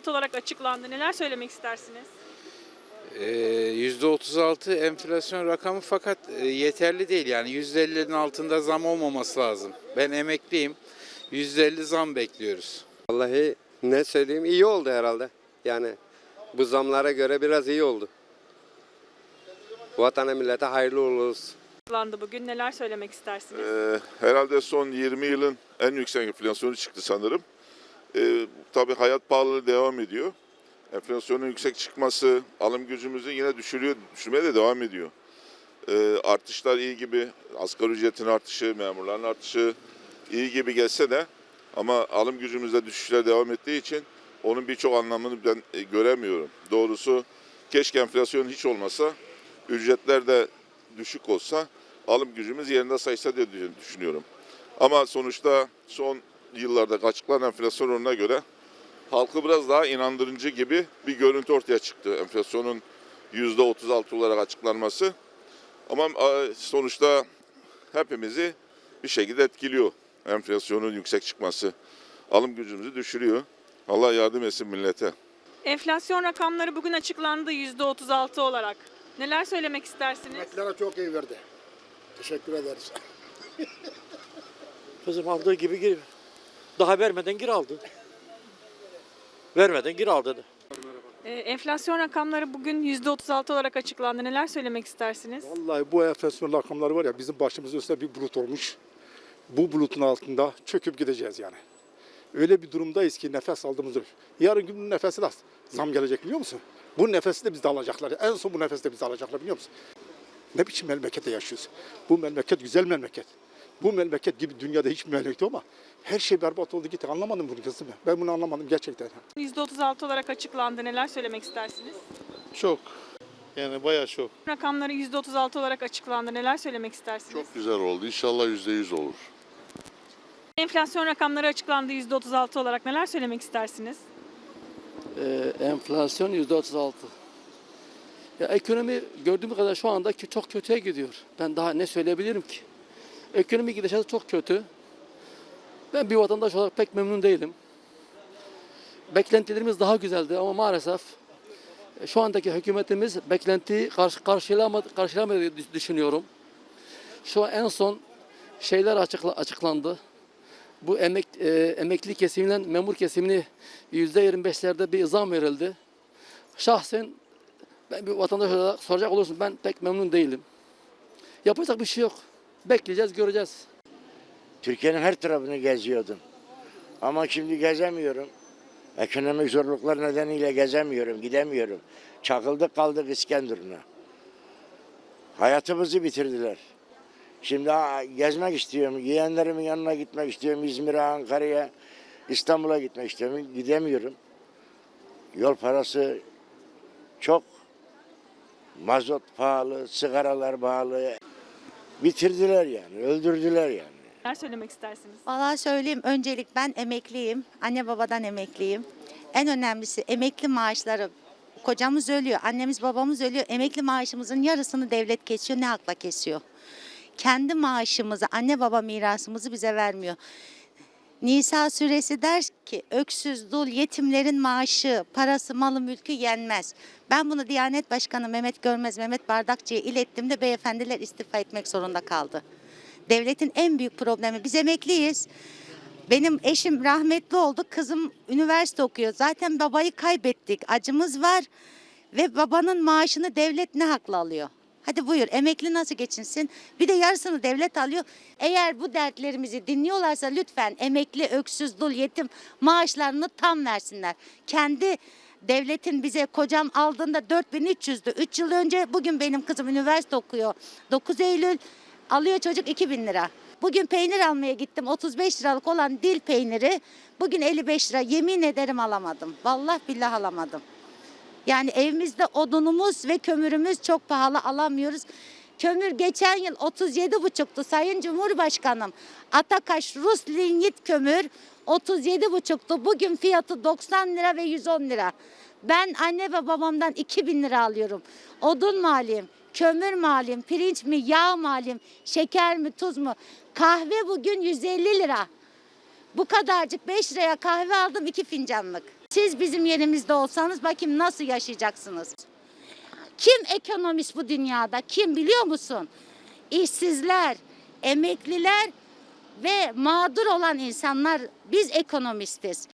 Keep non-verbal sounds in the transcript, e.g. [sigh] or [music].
%36 olarak açıklandı. Neler söylemek istersiniz? Ee, %36 enflasyon rakamı fakat e, yeterli değil. Yani %50'nin altında zam olmaması lazım. Ben emekliyim. %50 zam bekliyoruz. Vallahi ne söyleyeyim iyi oldu herhalde. Yani bu zamlara göre biraz iyi oldu. Vatana millete hayırlı olsun. Açıklandı bugün. Neler söylemek istersiniz? Ee, herhalde son 20 yılın en yüksek enflasyonu çıktı sanırım. Ee, tabii hayat pahalılığı devam ediyor. Enflasyonun yüksek çıkması alım gücümüzü yine düşürüyor, düşürmeye de devam ediyor. Ee, artışlar iyi gibi, asgari ücretin artışı, memurların artışı iyi gibi gelse de ama alım gücümüzde düşüşler devam ettiği için onun birçok anlamını ben e, göremiyorum. Doğrusu keşke enflasyon hiç olmasa, ücretler de düşük olsa alım gücümüz yerinde saysa diye düşünüyorum. Ama sonuçta son yıllarda açıklanan enflasyon oranına göre halkı biraz daha inandırıcı gibi bir görüntü ortaya çıktı. Enflasyonun %36 olarak açıklanması. Ama e, sonuçta hepimizi bir şekilde etkiliyor enflasyonun yüksek çıkması. Alım gücümüzü düşürüyor. Allah yardım etsin millete. Enflasyon rakamları bugün açıklandı %36 olarak. Neler söylemek istersiniz? Emeklilere çok iyi verdi. Teşekkür ederiz. [laughs] Kızım aldığı gibi gir. Daha vermeden gir aldı. Vermeden gir aldı. Ee, enflasyon rakamları bugün %36 olarak açıklandı. Neler söylemek istersiniz? Vallahi bu enflasyon rakamları var ya bizim başımızın üstünde bir bulut olmuş. Bu bulutun altında çöküp gideceğiz yani. Öyle bir durumdayız ki nefes aldığımızda. Yarın gün nefesi de zam gelecek biliyor musun? Bu nefesi de bizde alacaklar. En son bu nefesi de bizde alacaklar biliyor musun? Ne biçim memlekette yaşıyoruz? Bu memleket güzel memleket. Bu memleket gibi dünyada hiçbir memleket yok ama her şey berbat oldu gitti. Anlamadım bunu kızım. Ben bunu anlamadım gerçekten. %36 olarak açıklandı. Neler söylemek istersiniz? Çok. Yani bayağı çok. Rakamları %36 olarak açıklandı. Neler söylemek istersiniz? Çok güzel oldu. İnşallah yüzde yüz olur. Enflasyon rakamları açıklandı %36 olarak. Neler söylemek istersiniz? Ee, enflasyon yüzde 36. Ya ekonomi gördüğüm kadar şu anda ki çok kötüye gidiyor. Ben daha ne söyleyebilirim ki? Ekonomi gidişatı çok kötü. Ben bir vatandaş olarak pek memnun değilim. Beklentilerimiz daha güzeldi ama maalesef e, şu andaki hükümetimiz beklentiyi karşı, karşılamadı, karşılamadı düşünüyorum. Şu an en son şeyler açıkla, açıklandı. Bu emek, e, emekli kesiminden memur kesimini yüzde 25'lerde bir zam verildi. Şahsen ben bir vatandaş olarak soracak olursun ben pek memnun değilim. Yapacak bir şey yok. Bekleyeceğiz, göreceğiz. Türkiye'nin her tarafını geziyordum. Ama şimdi gezemiyorum. Ekonomik zorluklar nedeniyle gezemiyorum, gidemiyorum. Çakıldık kaldık İskenderun'a. Hayatımızı bitirdiler. Şimdi gezmek istiyorum. Yeğenlerimin yanına gitmek istiyorum. İzmir'e, Ankara'ya, İstanbul'a gitmek istiyorum. Gidemiyorum. Yol parası çok. Mazot pahalı, sigaralar pahalı. Bitirdiler yani, öldürdüler yani. Neler söylemek istersiniz? Vallahi söyleyeyim öncelik ben emekliyim. Anne babadan emekliyim. En önemlisi emekli maaşları kocamız ölüyor, annemiz babamız ölüyor. Emekli maaşımızın yarısını devlet kesiyor. Ne hakla kesiyor? Kendi maaşımızı, anne baba mirasımızı bize vermiyor. Nisa suresi der ki öksüz, dul, yetimlerin maaşı, parası, malı, mülkü yenmez. Ben bunu Diyanet Başkanı Mehmet Görmez, Mehmet Bardakçı'ya ilettim de beyefendiler istifa etmek zorunda kaldı. Devletin en büyük problemi biz emekliyiz. Benim eşim rahmetli oldu. Kızım üniversite okuyor. Zaten babayı kaybettik. Acımız var. Ve babanın maaşını devlet ne hakla alıyor? Hadi buyur emekli nasıl geçinsin? Bir de yarısını devlet alıyor. Eğer bu dertlerimizi dinliyorlarsa lütfen emekli, öksüz, dul, yetim maaşlarını tam versinler. Kendi devletin bize kocam aldığında 4300'dü. 3 yıl önce bugün benim kızım üniversite okuyor. 9 Eylül alıyor çocuk 2000 lira. Bugün peynir almaya gittim. 35 liralık olan dil peyniri bugün 55 lira. Yemin ederim alamadım. Vallahi billah alamadım. Yani evimizde odunumuz ve kömürümüz çok pahalı alamıyoruz. Kömür geçen yıl 37 buçuktu Sayın Cumhurbaşkanım. Atakaş Rus linyit kömür 37 buçuktu. Bugün fiyatı 90 lira ve 110 lira. Ben anne ve babamdan 2000 lira alıyorum. Odun maliyim, kömür maliyim, pirinç mi, yağ maliyim, şeker mi, tuz mu? Kahve bugün 150 lira. Bu kadarcık 5 liraya kahve aldım 2 fincanlık. Siz bizim yerimizde olsanız bakayım nasıl yaşayacaksınız? Kim ekonomist bu dünyada? Kim biliyor musun? İşsizler, emekliler ve mağdur olan insanlar biz ekonomistiz.